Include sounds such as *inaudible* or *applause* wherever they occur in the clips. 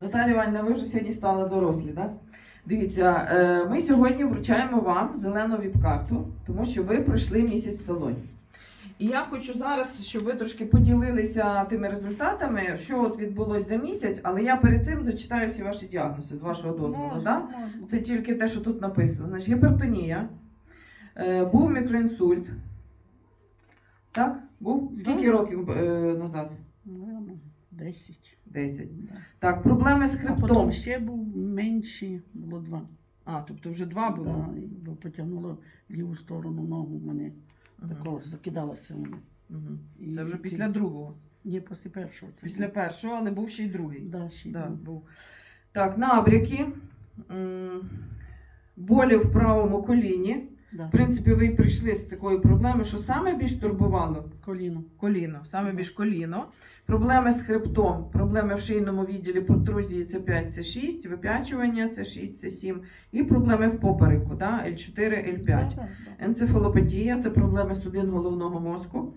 Наталя Іванівна, ви вже сьогодні стали дорослі, так? Дивіться, е, ми сьогодні вручаємо вам зелену віп-карту, тому що ви пройшли місяць в салоні. І я хочу зараз, щоб ви трошки поділилися тими результатами, що от відбулося за місяць, але я перед цим зачитаю всі ваші діагнози з вашого дозволу. Можна, Да? можна. Це тільки те, що тут написано. Значить, гіпертонія, е, був мікроінсульт. Так? Був? Скільки років е, назад? Наверно, 10. 10. Да. Так, проблеми з А хребтом. потім ще був менший, було два. А, тобто вже два було. Да, і бо потягнуло ліву сторону ногу мене. Мгм. Такого закидалося мене. І Це вже після другого. Ні, після першого. Це Після був. першого, але був ще й другий. Да, ще Да, був. був. Так, набряки. Болі в правому коліні. Да. В принципі, ви прийшли з такою проблемою, що саме більш турбувало Коліно. коліно, саме Да. більш коліно. Проблеми з хребтом, проблеми в шийному відділі протрузії це 5, це 6, вип'ячування це 6, це 7. І проблеми в попереку, да? L4, L5. Да, да, да. Енцефалопатія це проблеми судин головного мозку.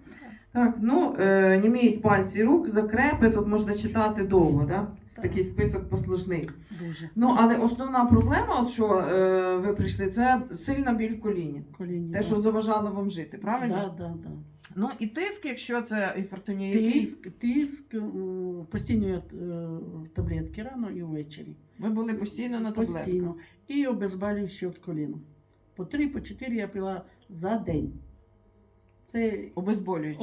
Так, ну е, німіють пальці рук, закрепи, тут можна читати довго, да? Так. такий список послужний. Дуже. Ну, але основна проблема, от що е, ви прийшли, це сильна біль в коліні. Коліні. Те, да. що заважало вам жити, правильно? Да, да, да. Ну і тиск, якщо це гіпертонія, Тиск, тиск, постійно е, таблетки рано і ввечері. ви були постійно на таблетках. Постійно. І обезболюючі від коліна. По три, по чотири я пила за день. Це Обезболюючи.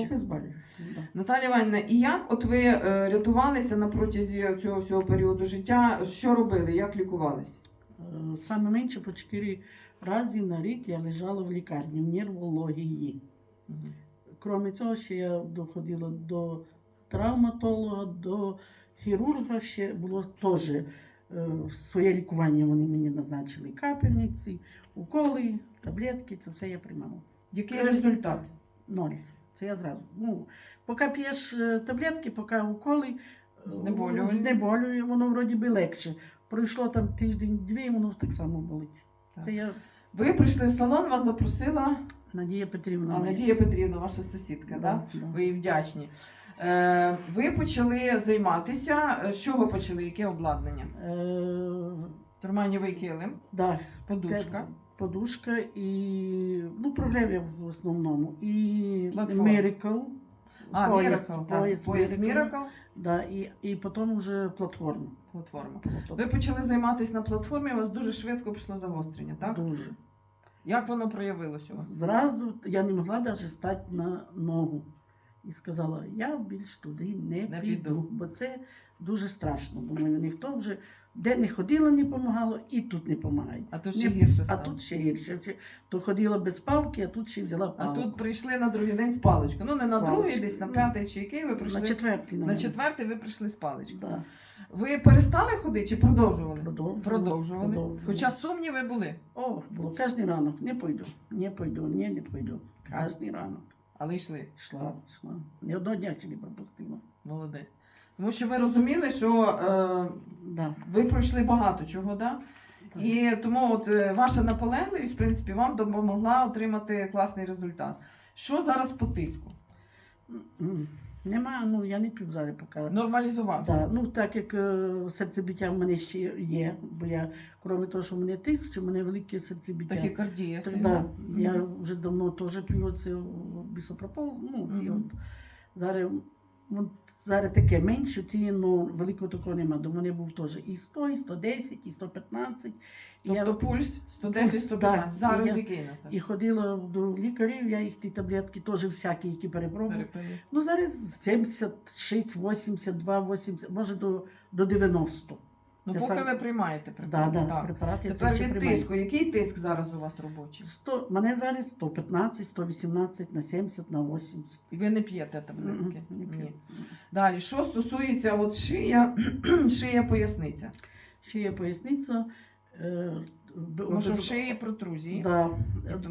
Да. Наталя Іванівна, і як от ви е, рятувалися на протязі цього всього періоду життя? Що робили? Як лікувалися? Е, Саме менше по чотири рази на рік я лежала в лікарні в нервології. Крім цього, ще я доходила до травматолога, до хірурга, ще було теж е, своє лікування. Вони мені назначили капельниці, уколи, таблетки, це все я приймала. Який результат? Ноль. Це я зразу. Ну, поки п'єш е, таблетки, поки уколи, е, Знеболювальні. знеболює, воно вроді би легше. Пройшло там тиждень-дві, і воно так само болить. Так. Це я Ви прийшли в салон, вас запросила Надія Петрівна. а. Надія Петрівна, ваша сусідка. Да? Да, да. Ви їй вдячні. Е, ви почали займатися. Е, З чого почали? Яке обладнання? Е, Турманівий килим, да, подушка. подушка і ну, проблеми в основному. І Платформа. Miracle. А, пояс, Miracle, пояс, так. Пояс Miracle. Да, і, і потім вже платформа. платформа. Тобто Ви почали займатися на платформі, у вас дуже швидко пішло загострення, так? Дуже. Як воно проявилось у вас? Зразу я не могла навіть стати на ногу. І сказала, я більш туди не, Не піду, піду. бо це дуже страшно. Думаю, ніхто вже де не ходила, не допомагало, і тут не допомагає. А тут ще гірше А стало. тут ще гірше. Ще- То ходила без палки, а тут ще взяла А палку. тут прийшли на другий день з паличкою. Ну, не З на другий, паличкою. десь на Ну, п'ятий чи який ви прийшли. на четвертий, на четвертий ви прийшли з паличкою. Да. Ви перестали ходити чи продовжували? Продовжувала. Продовжували. Продовжувала. Хоча сумніви були, Ох, було кожен ранок, не пойду, не пойду, ні, не пойду. Кожен ранок. але йшли. Йшла, йшла. Ні одного дня ще не пропустила. Молодець. Тому що ви розуміли, що е, Да. ви пройшли багато чого, да? так. І тому от, е, ваша наполегливість, в принципі, вам допомогла отримати класний результат. Що зараз по тиску? М. Нема, ну я не п'ю зараз поки. Нормалізувався. Да, ну так як е, серцебиття в мене ще є, бо я, крім того, що в мене тиск, що в мене велике серцебиття. Тахікардія Так, сильна. да, я вже давно теж п'ю це бісопропол, ну ці Мгм. от. Зараз, от, зараз таке менше, ці, ну великого такого немає. До мене був теж і 100, і 110, і 115. І Тобто я пульс 110 115 да. Зараз І я- який і ходила до лікарів, я їх ті таблетки теж всякі, які перепробувала. Ну, зараз 76, 82, 80, може до, до 90. Ну, Це поки сам- ви приймаєте Да, препарат. да, так. препарати Тепер це ще від приймаю. тиску. Який тиск зараз у вас робочий? 100, мене зараз 115, 118, на 70, на 80. І ви не п'єте таблетки? Мгм, не п'ю. Ні. Далі, що стосується от шия, *clears throat* шия поясниця. Ще є поясниця. Е, б- Тому що в без- шиї протрузії. Да,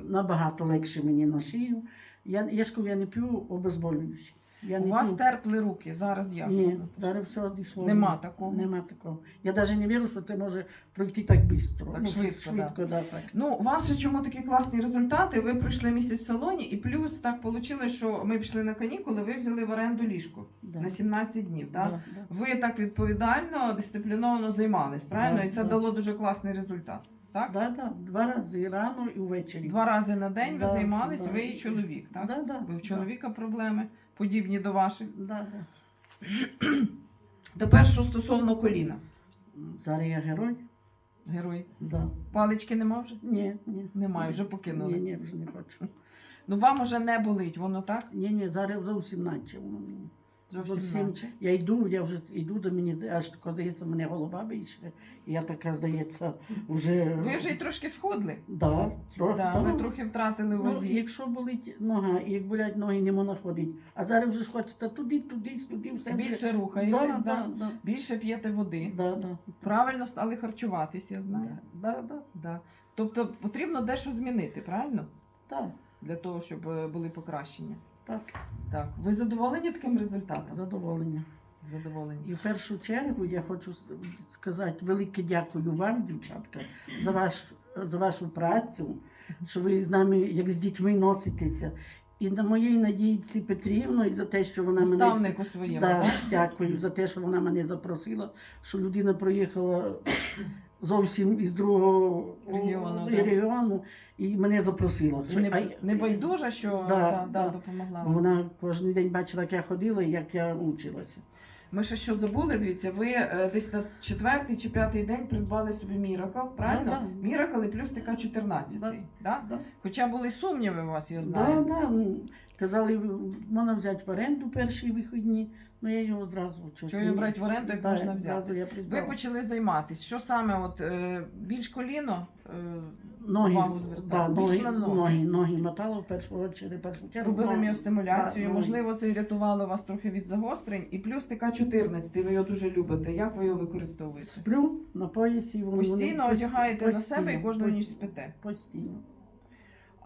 набагато легше мені на шию. Я, я ж кажу, я не п'ю обезболюючі. Я У не вас п'ю. терпли руки, зараз як? Ні, зараз все дійшло. Нема такого. Нема такого. Я навіть не вірю, що це може пройти так швидко. Так швидко, швидко да. так. Ну, у вас ще чому такі класні результати? Ви пройшли місяць в салоні, і плюс так вийшло, що ми пішли на канікули, ви взяли в оренду ліжко Да. на 17 днів. Так? Да, да. Ви так відповідально, дисципліновано займались, правильно? Да, і це да. дало дуже класний результат. Так? Да, да. Два рази рано і ввечері. Два рази на день ви Да, займались, да. ви і чоловік. Так? Да, да, Ви в да. чоловіка проблеми, подібні до ваших. Да, да. Тепер що стосовно коліна. Зараз я герой. Герой. Да. Палички нема вже? Ні, ні. Немає, вже Ні, покинули. ні, вже не хочу. Ну вам уже не болить, воно так? Ні, ні, зараз зовсім наче воно мені. Зовсім Зовсім. Я йду, я вже йду до мені, аж тако, здається, мене голова більше. І я така, здається, вже. Ви вже й трошки схудли. Да, трохи. Да, да. ви трохи втратили Ну, якщо болить нога, і як болять ноги, не можна ходити. А зараз вже ж хочеться туди, туди, сюди, все. Більше рухаєтесь, да, да, да, да. більше п'єте води. Да, да. Правильно стали харчуватись, я знаю. Да, да, Да. Тобто потрібно дещо змінити, правильно? да, Для того, щоб е, були покращення. Так, Так. Ви задоволені таким результатом? задоволення. Задоволені. І в першу чергу я хочу сказати велике дякую вам, дівчатка, за, ваш, за вашу працю, що ви з нами, як з дітьми, носитеся. І на моїй Надійці Петрівної за те, що вона мене своєму, Да, так? дякую за те, що вона мене запросила, що людина проїхала зовсім із другого Регіону, да. регіону і мене запросила. Що- Не, а- не байдуже, що Да, да, да, допомогла. Вона кожен день бачила, як я ходила і як я училася. Ми ще що забули, дивіться, ви е, десь на четвертий чи п'ятий день придбали собі Міракл, правильно? Да, да. Міракл і плюс така 14. Да. Да? Да. Хоча були сумніви у вас, я Да, знаю. да, ну, казали, можна взяти в оренду перші вихідні, але я його щось Чого його брати в оренду, як Да, можна взяти? я Ви почали займатися. Що саме, от е, більш коліно? Е, ноги, увагу звертали? да, ноги, Більш на ноги. ноги, ноги мотала в першу чергу, першу чергу. Робили ноги. міостимуляцію, Да, можливо, це рятувало вас трохи від загострень. І плюс така 14, ви його дуже любите. Як ви його використовуєте? Сплю на поясі. воно- Постійно воно одягаєте на постійно, себе і кожну ніч постійно, спите. Постійно.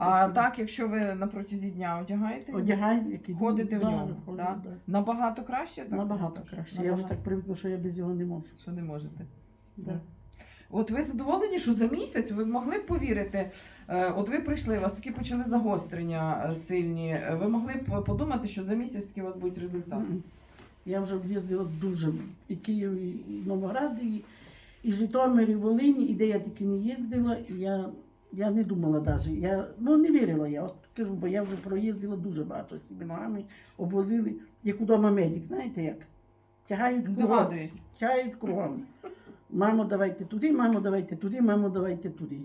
А Постійно. так, якщо ви на протязі дня одягаєте, Одягаю, як іду. Ходите в ньому, ходжу, да? да. набагато краще? Так? Набагато краще. Я вже Набагато. так привикла, що я без його не можу. Що не можете. Да. От ви задоволені, що за місяць ви могли б повірити, е, от ви прийшли, у вас такі почали загострення е, сильні. е, Ви могли б подумати, що за місяць такі у вас будуть результати. Я вже їздила дуже і Київ, і Новоград, і, і Житомир, і Волинь, і де я тільки не їздила, і я, я не думала навіть. Я ну, не вірила я. От кажу, бо я вже проїздила дуже багато ногами, обвозили, як удома медик, знаєте як? Тягають кругом. Здогадуюсь. Тягають кругом. Мамо, давайте туди, мамо, давайте туди, мамо, давайте туди.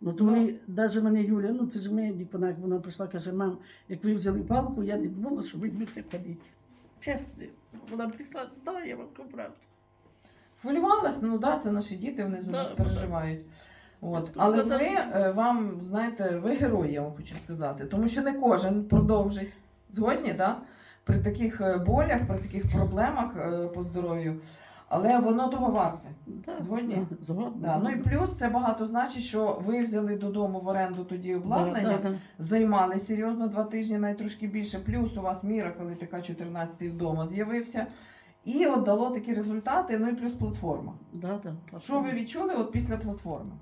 Ну то вони, навіть мене Юля, ну це ж медик, вона, вона прийшла, каже, мам, як ви взяли палку, я не думала, що ви будете ходити. Чесно, вона прийшла, да, я вам правду. Хвилювалась, ну да, це наші діти, вони за Да, нас переживають. От. Але ну, ви е, вам, знаєте, ви герої, я вам хочу сказати. Тому що не кожен продовжить. Згодні, да? При таких е, болях, при таких проблемах е, по здоров'ю. Але воно того варте. Так, Згодні? Згодна. Да. Ну і плюс це багато значить, що ви взяли додому в оренду тоді обладнання, Да, да, да. займали серйозно два тижні, навіть трошки більше. Плюс у вас міра, коли така 14 вдома з'явився. І от дало такі результати, ну і плюс платформа. Да, да, Що ви відчули от після платформи?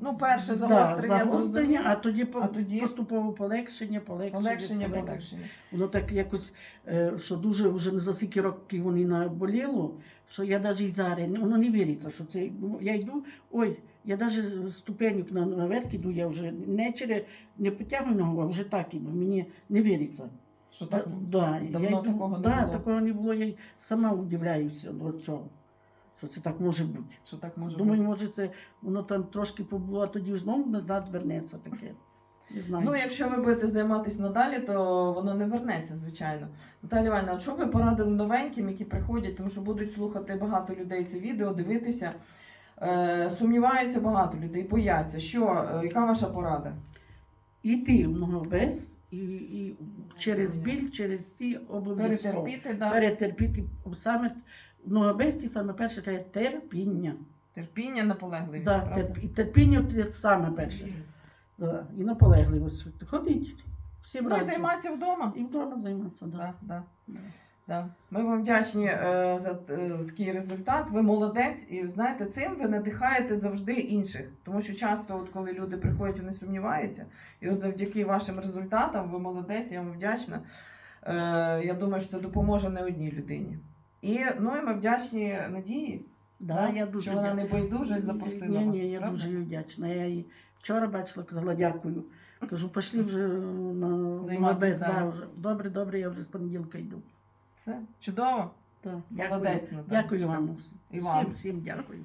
Ну, перше Да, загострення, загострення, а тоді, А тоді? поступово полегшення, полегшення, Полегшення, полегшення. Воно так якось, е, що дуже вже не за скільки років вони наболіло, що я навіть і зараз, воно не віриться, що це. ну, Я йду, ой, я навіть ступенюк на, наверх іду, я вже не через, не потягую ногу, а вже так іду, мені не віриться. Що так? да, давно я йду, такого не да, було? такого не було, я сама удивляюся до цього, що це так може бути. Що так може Думаю, бути? може це воно там трошки побуло, а тоді знову назад вернеться таке. Не знаю. Ну, якщо ви будете займатися надалі, то воно не вернеться, звичайно. Наталя Івановна, от що ви порадили новеньким, які приходять, тому що будуть слухати багато людей це відео, дивитися. Е, сумніваються багато людей, бояться. Що, е, яка ваша порада? Іти в многобес і, і через біль, через ці обов'язково. Перетерпіти, да? Перетерпіти. Саме в многобесті саме перше треба терпіння. терпіння, наполегливість. Да, правда? терп, і терпіння це саме перше. Да, і наполегливість. Ходіть. Всім Ну і займатися вдома. І вдома займатися, так. Да, да. Да. Да. Ми вам вдячні е, за е, такий результат. Ви молодець, і знаєте, цим ви надихаєте завжди інших. Тому що часто, от коли люди приходять, вони сумніваються. І от завдяки вашим результатам, ви молодець, я вам вдячна. Е, я думаю, що це допоможе не одній людині. І ну і ми вдячні Надії, Да, да, я дуже що вона не байдуже запросила Ні, ні, я правда? дуже їй вдячна. Я її вчора бачила, казала дякую. Кажу, пішли вже на Займатися. Да, вже. Добре, добре, я вже з понеділка йду. Все чудово. Так, дякую. Молодець, Наталя. Дякую вам. І вам. Всім, всім дякую.